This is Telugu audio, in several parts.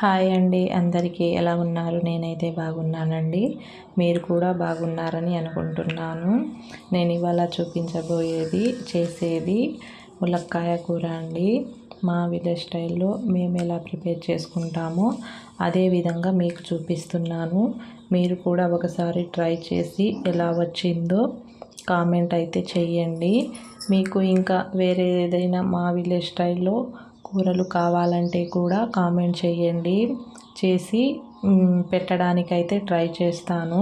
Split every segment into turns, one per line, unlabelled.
హాయ్ అండి. అందరికీ ఎలా ఉన్నారు? నేనైతే బాగున్నానండి. మీరు కూడా బాగున్నారని అనుకుంటున్నాను. నేను ఇవాళ చూపించబోయేది చేసేది ములక్కాయ కూర అండి. మా విలేజ్ స్టైల్లో మేము ఎలా ప్రిపేర్ చేసుకుంటామో అదే విధంగా మీకు చూపిస్తున్నాను. మీరు కూడా ఒకసారి ట్రై చేసి ఎలా వచ్చిందో కామెంట్ అయితే చెయ్యండి మీకు ఇంకా వేరే ఏదైనా మా విలేజ్ స్టైల్లో కూరలు కావాలంటే కూడా కామెంట్ చేయండి. చేసి పెట్టడానికైతే ట్రై చేస్తాను.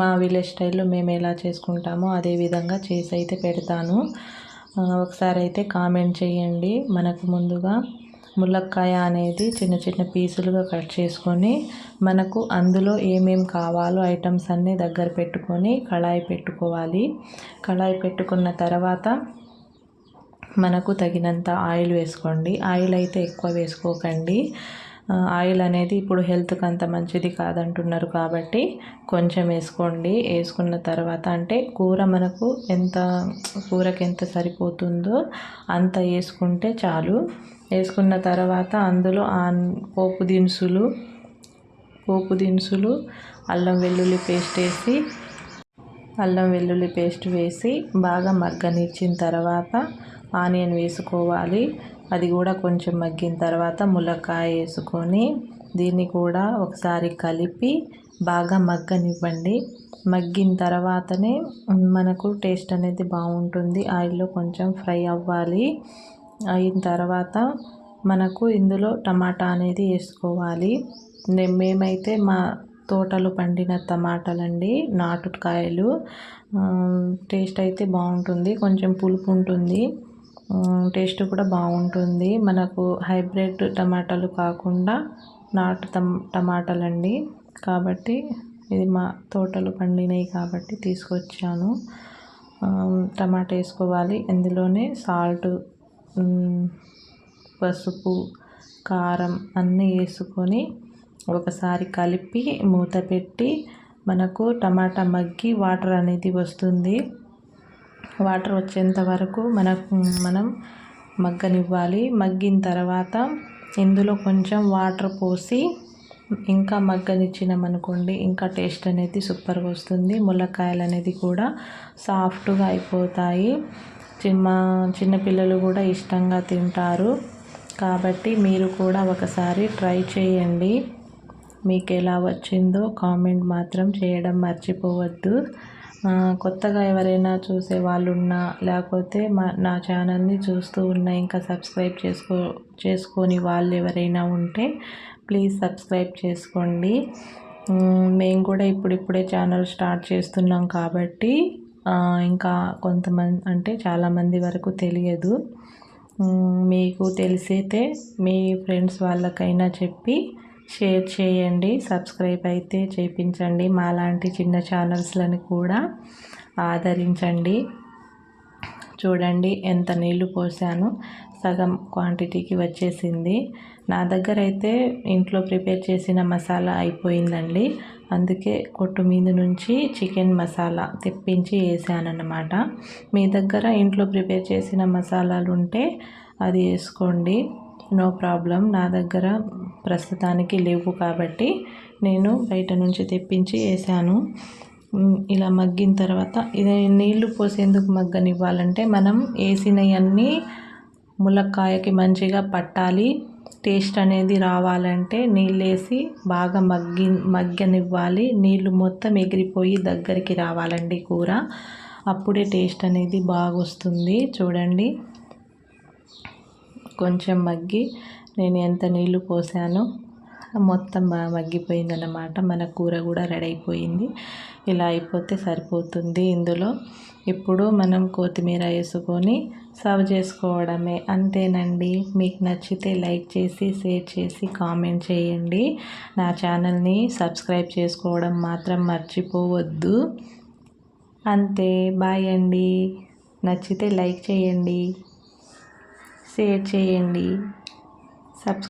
మా విలేజ్ స్టైల్లో మేము ఎలా చేసుకుంటామో అదే విధంగా చేసి అయితే పెడతాను. ఒకసారి అయితే కామెంట్ చేయండి. మనకు ముందుగా ములక్కాయ అనేది చిన్న చిన్న పీసులుగా కట్ చేసుకొని మనకు అందులో ఏమేం కావాలో ఐటమ్స్ అన్నీ దగ్గర పెట్టుకొని కళాయి పెట్టుకోవాలి. కళాయి పెట్టుకున్న తర్వాత మనకు తగినంత ఆయిల్ వేసుకోండి. ఆయిల్ అయితే ఎక్కువ వేసుకోకండి. ఆయిల్ అనేది ఇప్పుడు హెల్త్కి అంత మంచిది కాదంటున్నారు కాబట్టి కొంచెం వేసుకోండి. వేసుకున్న తర్వాత అంటే కూర మనకు ఎంత కూరకి ఎంత సరిపోతుందో అంత వేసుకుంటే చాలు. వేసుకున్న తర్వాత అందులో పోపు దినుసులు పోపు దినుసులు అల్లం వెల్లుల్లి పేస్ట్ వేసి అల్లం వెల్లుల్లి పేస్ట్ వేసి బాగా మగ్గనిచ్చిన తర్వాత ఆనియన్ వేసుకోవాలి. అది కూడా కొంచెం మగ్గిన తర్వాత ములక్కాయ వేసుకొని దీన్ని కూడా ఒకసారి కలిపి బాగా మగ్గనివ్వండి. మగ్గిన తర్వాతనే మనకు టేస్ట్ అనేది బాగుంటుంది. ఆయిల్లో కొంచెం ఫ్రై అవ్వాలి. అయిన తర్వాత మనకు ఇందులో టమాటా అనేది వేసుకోవాలి. మేమైతే మా తోటలో పండిన టమాటాలండి నాటుకాయలు. టేస్ట్ అయితే బాగుంటుంది. కొంచెం పులుపు ఉంటుంది. టేస్ట్ కూడా బాగుంటుంది. మనకు హైబ్రిడ్ టమాటాలు కాకుండా నాటు టమాటాలు అండి కాబట్టి ఇది మా తోటలు పండినవి కాబట్టి తీసుకొచ్చాను. టమాటా వేసుకోవాలి. ఇందులోనే సాల్ట్ పసుపు కారం అన్నీ వేసుకొని ఒకసారి కలిపి మూత పెట్టి మనకు టమాటా మగ్గి వాటర్ అనేది వస్తుంది. వాటర్ వచ్చేంత వరకు మనకు మనం మగ్గనివ్వాలి. మగ్గిన తర్వాత ఇందులో కొంచెం వాటర్ పోసి ఇంకా మగ్గనిచ్చినామనుకోండి ఇంకా టేస్ట్ అనేది సూపర్గా వస్తుంది. ములక్కాయలు అనేది కూడా సాఫ్ట్గా అయిపోతాయి. చిన్న చిన్నపిల్లలు కూడా ఇష్టంగా తింటారు. కాబట్టి మీరు కూడా ఒకసారి ట్రై చేయండి. మీకు ఎలా వచ్చిందో కామెంట్ మాత్రం చేయడం మర్చిపోవద్దు. కొత్తగా ఎవరైనా చూసే వాళ్ళు ఉన్నా లేకపోతే మా నా ఛానల్ని చూస్తూ ఉన్న ఇంకా సబ్స్క్రైబ్ చేసుకో చేసుకొని వాళ్ళు ఎవరైనా ఉంటే ప్లీజ్ సబ్స్క్రైబ్ చేసుకోండి. మేము కూడా ఇప్పుడిప్పుడే ఛానల్ స్టార్ట్ చేస్తున్నాం కాబట్టి ఇంకా కొంతమంది అంటే చాలామంది వరకు తెలియదు. మీకు తెలిసైతే మీ ఫ్రెండ్స్ వాళ్ళకైనా చెప్పి షేర్ చేయండి సబ్స్క్రైబ్ అయితే చేయించండి మాలాంటి చిన్న ఛానల్స్లను కూడా ఆదరించండి. చూడండి ఎంత నీళ్ళు పోసాను. సగం క్వాంటిటీకి వచ్చేసింది. నా దగ్గర అయితే ఇంట్లో ప్రిపేర్ చేసిన మసాలా అయిపోయిందండి. అందుకే కొట్టు మీద నుంచి చికెన్ మసాలా తెప్పించి వేసానన్నమాట. మీ దగ్గర ఇంట్లో ప్రిపేర్ చేసిన మసాలాలు ఉంటే అది వేసుకోండి. నో ప్రాబ్లం నా దగ్గర ప్రస్తుతానికి లేవు కాబట్టి నేను బయట నుంచి తెప్పించి వేసాను ఇలా మగ్గిన తర్వాత ఇది నీళ్ళు పోసేందుకు మగ్గనివ్వాలంటే మనం వేసినవన్నీ ములక్కాయకి మంచిగా పట్టాలి. టేస్ట్ అనేది రావాలంటే నీళ్ళు వేసి బాగా మగ్గి మగ్గనివ్వాలి. నీళ్ళు మొత్తం ఎగిరిపోయి దగ్గరికి రావాలండి కూర. అప్పుడే టేస్ట్ అనేది బాగా వస్తుంది చూడండి. కొంచెం మగ్గి నేను ఎంత నీళ్ళు పోసానో మొత్తం బాగా మగ్గిపోయిందన్నమాట. మన కూర కూడా రెడీ అయిపోయింది ఇలా అయిపోతే సరిపోతుంది ఇందులో. ఇప్పుడు మనం కొత్తిమీర వేసుకొని సర్వ్ చేసుకోవడమే. అంతేనండి. మీకు నచ్చితే లైక్ చేసి షేర్ చేసి కామెంట్ చేయండి. నా ఛానల్ని సబ్స్క్రైబ్ చేసుకోవడం మాత్రం మర్చిపోవద్దు. అంతే. బాయ్ అండి. నచ్చితే లైక్ చేయండి. షేర్ చేయండి. సబ్స్క్రైబ్